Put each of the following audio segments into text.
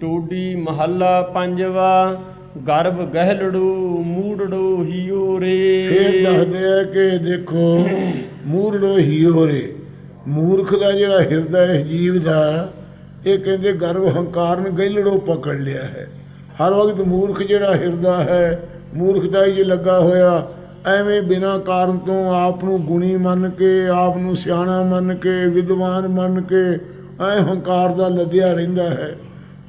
ਟੋਡੀ ਮਹੱਲਾ ਪੰਜਵਾ, ਗਰਭ ਗਹਿਲੜੂ ਮੂੜੜੂ ਹੀਓ ਰੇ ਫੇਰ ਦੱਸਦੇ ਆ ਕਿ ਦੇਖੋ, ਮੂਰੜੋ ਹੀਓ ਰੇ ਮੂਰਖ ਦਾ ਜਿਹੜਾ ਹਿਰਦਾ ਹੈ, ਜੀਵ ਦਾ, ਇਹ ਕਹਿੰਦੇ ਗਰਭ ਹੰਕਾਰ ਨੇ ਗਹਿਲੜੋ ਪਕੜ ਲਿਆ ਹੈ। ਹਰ ਵਕਤ ਮੂਰਖ ਜਿਹੜਾ ਹਿਰਦਾ ਹੈ, ਮੂਰਖਤਾ ਹੀ ਜੇ ਲੱਗਾ ਹੋਇਆ, ਐਵੇਂ ਬਿਨਾਂ ਕਾਰਨ ਤੋਂ ਆਪ ਨੂੰ ਗੁਣੀ ਮੰਨ ਕੇ, ਆਪ ਨੂੰ ਸਿਆਣਾ ਮੰਨ ਕੇ, ਵਿਦਵਾਨ ਮੰਨ ਕੇ, ਐ ਹੰਕਾਰ ਦਾ ਲੱਦਿਆ ਰਹਿੰਦਾ ਹੈ।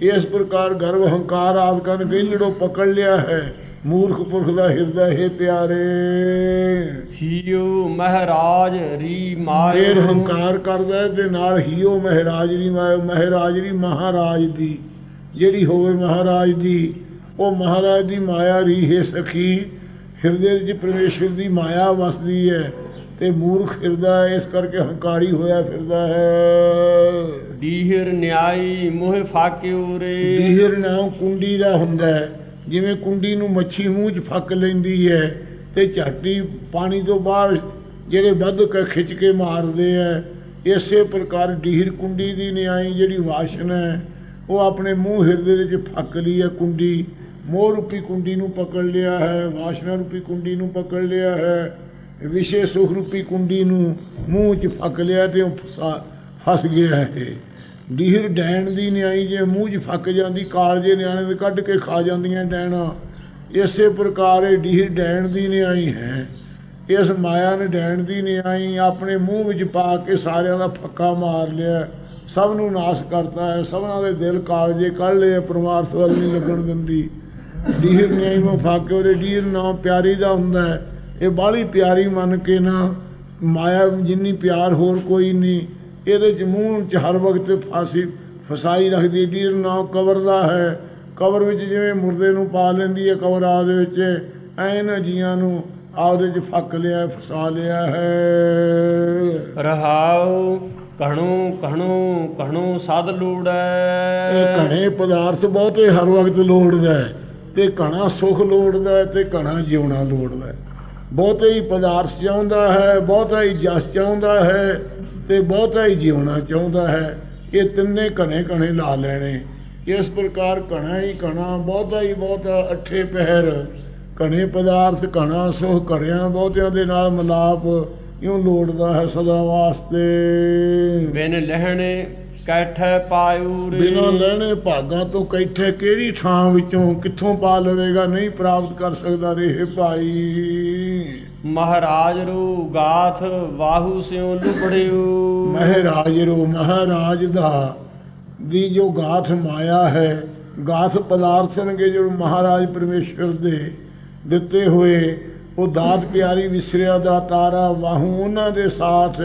ਇਸ ਪ੍ਰਕਾਰ ਗਰਭ ਹੰਕਾਰ ਆਪ ਕਨ ਗਹਿਲੜੋ ਪਕੜ ਲਿਆ ਹੈ। ਮੂਰਖ ਪੁਰਖ ਦਾ ਹਿਰਦਾ ਹੈ ਪਿਆਰੇ। ਹੀਓ ਮਹਾਰਾਜ ਰੀ ਮਾਇ ਫੇਰ ਹੰਕਾਰ ਕਰਦਾ ਹੈ ਤੇ ਨਾਲ ਹੀਓ ਮਹਾਰਾਜਰੀ ਮਾਇਓ ਮਹਾਰਾਜਰੀ ਮਹਾਰਾਜ ਦੀ। ਜਿਹੜੀ ਹੋਵੇ ਮਹਾਰਾਜ ਦੀ ਉਹ ਮਹਾਰਾਜ ਦੀ ਮਾਇਆ ਰੀ ਹੈ ਸਖੀ। ਹਿਰਦੇ ਵਿੱਚ ਪਰਮੇਸ਼ਰ ਦੀ ਮਾਇਆ ਵਸਦੀ ਹੈ ਤੇ ਮੂਰਖ ਹਿਰਦਾ ਇਸ ਕਰਕੇ ਹੰਕਾਰੀ ਹੋਇਆ ਫਿਰਦਾ ਹੈ। ਡੀਹਰ ਨਿਆਈ ਮੋਹ ਫਾਕਿਓ ਰੇ ਡੀਹਰ ਨਾਮ ਕੁੰਡੀ ਦਾ ਹੁੰਦਾ ਹੈ। ਜਿਵੇਂ ਕੁੰਡੀ ਨੂੰ ਮੱਛੀ ਮੂੰਹ 'ਚ ਫੱਕ ਲੈਂਦੀ ਹੈ ਤੇ ਝਾਟੀ ਪਾਣੀ ਤੋਂ ਬਾਹਰ ਜਿਹੜੇ ਵੱਧ ਕੇ ਖਿੱਚ ਕੇ ਮਾਰਦੇ ਹੈ, ਇਸੇ ਪ੍ਰਕਾਰ ਡੀਹਰ ਕੁੰਡੀ ਦੀ ਨਿਆਈ ਜਿਹੜੀ ਵਾਸ਼ਨ ਹੈ, ਉਹ ਆਪਣੇ ਮੂੰਹ ਹਿਰਦੇ ਵਿੱਚ ਫੱਕ ਲਈ ਹੈ ਕੁੰਡੀ। ਮੋਹ ਰੂਪੀ ਕੁੰਡੀ ਨੂੰ ਪਕੜ ਲਿਆ ਹੈ, ਵਾਸ਼ਨਾ ਰੂਪੀ ਕੁੰਡੀ ਨੂੰ ਪਕੜ ਲਿਆ ਹੈ, ਵਿਸ਼ੇ ਸੁਖ ਰੂਪੀ ਕੁੰਡੀ ਨੂੰ ਮੂੰਹ 'ਚ ਫੱਕ ਲਿਆ ਤੇ ਉਹ ਫਸ ਗਿਆ ਹੈ ਡੀਹਰ ਡੈਣ ਦੀ ਨਿਆਈ ਜੇ ਮੂੰਹ 'ਚ ਫੱਕ ਜਾਂਦੀ ਕਾਲਜੇ ਨਿਆਣੇ ਦੇ ਕੱਢ ਕੇ ਖਾ ਜਾਂਦੀਆਂ ਡੈਣਾ। ਇਸੇ ਪ੍ਰਕਾਰ ਇਹ ਡੀਹਰ ਡੈਣ ਦੀ ਨਿਆਈ ਹੈ। ਇਸ ਮਾਇਆ ਨੇ ਡੈਣ ਦੀ ਨਿਆਈ ਆਪਣੇ ਮੂੰਹ ਵਿੱਚ ਪਾ ਕੇ ਸਾਰਿਆਂ ਦਾ ਫੱਕਾ ਮਾਰ ਲਿਆ। ਸਭ ਨੂੰ ਨਾਸ਼ ਕਰਤਾ ਹੈ। ਸਭਨਾਂ ਦੇ ਦਿਲ ਕਾਲਜੇ ਕੱਢ ਲਏ ਪਰਮਾਰ ਵੱਲ ਨਹੀਂ ਲੱਗਣ ਦਿੰਦੀ। ਡੀਹਰ ਨਿਆਈ ਮੋ ਫਾਕਿਓ ਰੇ ਡੀਹਰ ਨਾ ਪਿਆਰੀ ਦਾ ਹੁੰਦਾ ਹੈ। ਇਹ ਬਾਹਲੀ ਪਿਆਰੀ ਮੰਨ ਕੇ ਨਾ ਮਾਇਆ ਜਿੰਨੀ ਪਿਆਰ ਹੋਰ ਕੋਈ ਨਹੀਂ। ਇਹਦੇ ਮੂੰਹ ਚ ਹਰ ਵਕਤ ਫਾਸੀ ਫਸਾਈ ਰੱਖਦੀ ਡੀਰ ਨਾ ਕਬਰ ਦਾ ਹੈ। ਕਬਰ ਵਿੱਚ ਜਿਵੇਂ ਮੁਰਦੇ ਨੂੰ ਪਾ ਲੈਂਦੀ ਹੈ ਕਬਰ ਆਪ ਦੇ ਵਿੱਚ ਐ ਨਾ ਜੀਆਂ ਨੂੰ ਆਪਦੇ ਚ ਫੱਕ ਲਿਆ ਫਸਾ ਲਿਆ ਹੈ। ਰਹਾਉ ਕਹਣੂ ਕਹਣੂ ਕਹਣੂ ਸਾਧ ਇਹ ਲੋੜੈ ਘਣੇ ਪਦਾਰਥ ਬਹੁਤੇ ਹਰ ਵਕਤ ਲੋੜਦਾ ਤੇ ਘਣਾ ਸੁਖ ਲੋੜਦਾ ਤੇ ਘਣਾ ਜਿਉਣਾ ਲੋੜਦਾ ਬਹੁਤਾ ਹੀ ਪਦਾਰਥ ਚਾਹੁੰਦਾ ਹੈ, ਬਹੁਤਾ ਹੀ ਜਸ ਚਾਹੁੰਦਾ ਹੈ ਤੇ ਬਹੁਤਾ ਹੀ ਜਿਉਣਾ ਚਾਹੁੰਦਾ ਹੈ। ਇਹ ਤਿੰਨੇ ਘਣੇ ਘਣੇ ਲਾ ਲੈਣੇ। ਇਸ ਪ੍ਰਕਾਰ ਘਣਾ ਹੀ ਘਣਾ, ਬਹੁਤਾ ਹੀ ਬਹੁਤਾ ਅੱਠੇ ਪਹਿਰ। ਘਣੇ ਪਦਾਰਥ, ਘਣਾ ਸੁਖ, ਘੜਿਆਂ ਬਹੁਤਿਆਂ ਦੇ ਨਾਲ ਮਿਲਾਪ ਇਉਂ ਲੋੜਦਾ ਹੈ ਸਦਾ ਵਾਸਤੇ? ਬਿਨ ਲਹਿਣੇ ਕੈਠੈ ਪਾਇਓ ਰੇ ਬਿਨਾਂ ਲੈਣੇ ਭਾਗਾਂ ਤੋਂ ਕੈਠੇ ਕਿਹੜੀ ਥਾਂ ਵਿੱਚੋਂ ਕਿੱਥੋਂ ਪਾ ਲਵੇਗਾ? ਨਹੀਂ ਪ੍ਰਾਪਤ ਕਰ ਸਕਦਾ ਰਹੇ ਭਾਈ। ਮਹਾਰਾਜ ਰੂ ਗਾਥ ਵਾਹੂ ਸਿਉ ਲੁਬੜਿਓ। ਮਹਾਰਾਜ ਰੋ ਮਹਾਰਾਜ ਦਾ ਦੀ ਜੋ ਗਾਥ ਮਾਇਆ ਹੈ ਗਾਥ ਪਦਾਰਥ ਸਨਗੇ ਜੋ ਮਹਾਰਾਜ ਪਰਮੇਸ਼ਵਰ ਦੇ ਦਿੱਤੇ ਹੋਏ ਉਹ ਦਾਤ ਪਿਆਰੀ ਵਿਸਰਿਆ ਦਾ ਤਾਰਾ ਵਾਹੂ ਉਹਨਾਂ ਦੇ ਸਾਥ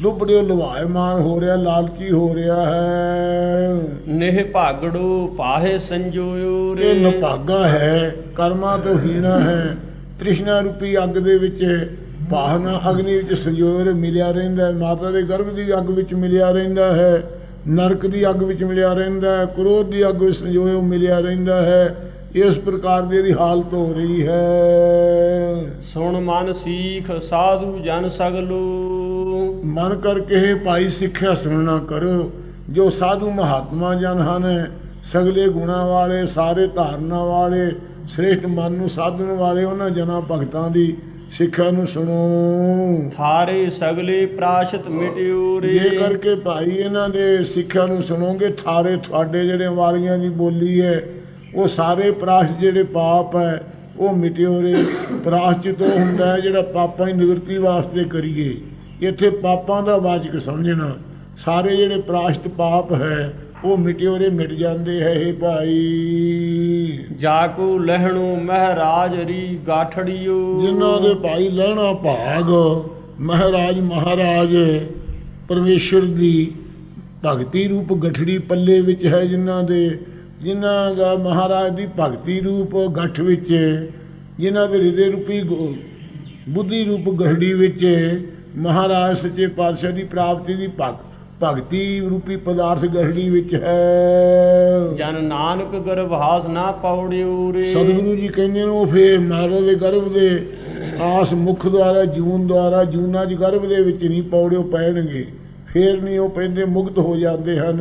ਲੁਬੜਿਓ ਲਵਾਇਮਾਨ ਹੋ ਰਿਹਾ ਲਾਲਚੀ ਹੋ ਰਿਹਾ ਹੈ। ਨਿਹ ਭਾਗੜੂ ਪਾਹੇ ਸੰਜੋਇਓ ਰੇ। ਇਹ ਨਭਾਗਾ ਹੈ ਕਰਮਾਂ ਤੋਂ ਹੀਣਾ ਹੈ। ਤ੍ਰਿਸ਼ਨਾ ਰੂਪੀ ਅੱਗ ਦੇ ਵਿੱਚ ਭਾਵਨਾ ਅਗਨੀ ਵਿੱਚ ਸੰਜੋਰ ਮਿਲਿਆ ਰਹਿੰਦਾ ਮਾਤਾ ਦੇ ਗਰਭ ਦੀ ਅੱਗ ਵਿੱਚ ਮਿਲਿਆ ਰਹਿੰਦਾ ਹੈ। ਨਰਕ ਦੀ ਅੱਗ ਵਿੱਚ ਮਿਲਿਆ ਰਹਿੰਦਾ ਹੈ। ਕ੍ਰੋਧ ਦੀ ਅੱਗ ਵਿੱਚ ਸੰਜੋਇਓ ਮਿਲਿਆ ਰਹਿੰਦਾ ਹੈ। ਇਸ ਪ੍ਰਕਾਰ ਦੀ ਇਹਦੀ ਹਾਲਤ ਹੋ ਰਹੀ ਹੈ। ਸੁਣ ਮਨ ਸੀਖ ਸਾਧੂ ਜਨ ਸਗਲੂ। ਮਨ ਕਰਕੇ ਇਹ ਭਾਈ ਸਿੱਖਿਆ ਸੁਣਨਾ ਕਰੋ ਜੋ ਸਾਧੂ ਮਹਾਤਮਾ ਜਨ ਹਨ ਸਗਲੇ ਗੁਣਾ ਵਾਲੇ ਸਾਰੇ ਧਾਰਨਾ ਵਾਲੇ ਸ੍ਰੇਸ਼ਟ ਮਨ ਨੂੰ ਸਾਧਨ ਵਾਲੇ ਉਹਨਾਂ ਜਨਾਂ ਭਗਤਾਂ ਦੀ ਸਿੱਖਿਆ ਨੂੰ ਸੁਣੋ। ਥਾਰੇ ਸਗਲੇ ਪ੍ਰਾਸ਼ਤ ਮਿਟਿਓ ਰੇ। ਜੇ ਕਰਕੇ ਭਾਈ ਇਹਨਾਂ ਦੇ ਸਿੱਖਿਆ ਨੂੰ ਸੁਣੋਗੇ ਥਾਰੇ ਤੁਹਾਡੇ ਜਿਹੜੇ ਵਾਲੀਆਂ ਦੀ ਬੋਲੀ ਹੈ ਉਹ ਸਾਰੇ ਪ੍ਰਾਸ਼ ਜਿਹੜੇ ਪਾਪ ਹੈ ਉਹ ਮਿਟਿਓ ਰੇ। ਪ੍ਰਾਸ਼ਚਿਤ ਹੁੰਦਾ ਹੈ ਜਿਹੜਾ ਪਾਪਾਂ ਦੀ ਨਿਵਰਤੀ ਵਾਸਤੇ ਕਰੀਏ। ਇੱਥੇ ਪਾਪਾਂ ਦਾ ਵਾਚਕ ਸਮਝਣਾ। ਸਾਰੇ ਜਿਹੜੇ ਪ੍ਰਾਸ਼ਤ ਪਾਪ ਹੈ ਉਹ ਮਿਟਿਓ ਰੇ ਮਿਟ ਜਾਂਦੇ ਹੈ ਇਹ ਭਾਈ। ਜਾਕੂ ਲਹਿਣੂ ਮਹਾਰਾਜ ਰੀ ਗਾਠੜਿਓ। ਜਿਨ੍ਹਾਂ ਦੇ ਭਾਈ ਲਹਿਣਾ ਭਾਗ ਮਹਾਰਾਜ ਮਹਾਰਾਜ ਪਰਮੇਸ਼ਰ ਦੀ ਭਗਤੀ ਰੂਪ ਗਠੜੀ ਪੱਲੇ ਵਿੱਚ ਹੈ ਜਿਨ੍ਹਾਂ ਦੇ ਜਿਨ੍ਹਾਂ ਦਾ ਮਹਾਰਾਜ ਦੀ ਭਗਤੀ ਰੂਪ ਗੱਠ ਵਿੱਚ ਜਿਨ੍ਹਾਂ ਦੇ ਹਿਰਦੇ ਰੂਪੀ ਬੁੱਧੀ ਰੂਪ ਗਠੜੀ ਵਿੱਚ ਮਹਾਰਾਜ ਸੱਚੇ ਪਾਤਸ਼ਾਹ ਦੀ ਪ੍ਰਾਪਤੀ ਦੀ ਭਗ ਭਗਤੀ ਰੂਪੀ ਪਦਾਰਥ ਗਠੜੀ ਵਿੱਚ ਹੈ। ਜਨ ਨਾਨਕ ਗਰਭਾਸ ਨਾ ਪੌੜਿਓ ਰੇ ਸਤਿਗੁਰੂ ਜੀ ਕਹਿੰਦੇ ਨੇ ਉਹ ਫੇਰ ਮਾਤਾ ਦੇ ਗਰਭ ਦੇ ਆਸ ਮੁਖ ਦੁਆਰਾ ਜੂਨ ਦੁਆਰਾ ਜੂਨਾ ਚ ਗਰਭ ਦੇ ਵਿੱਚ ਨਹੀਂ ਪੌੜਿਓ ਪੈਣਗੇ ਫੇਰ ਨਹੀਂ ਉਹ ਪੈਂਦੇ ਮੁਕਤ ਹੋ ਜਾਂਦੇ ਹਨ।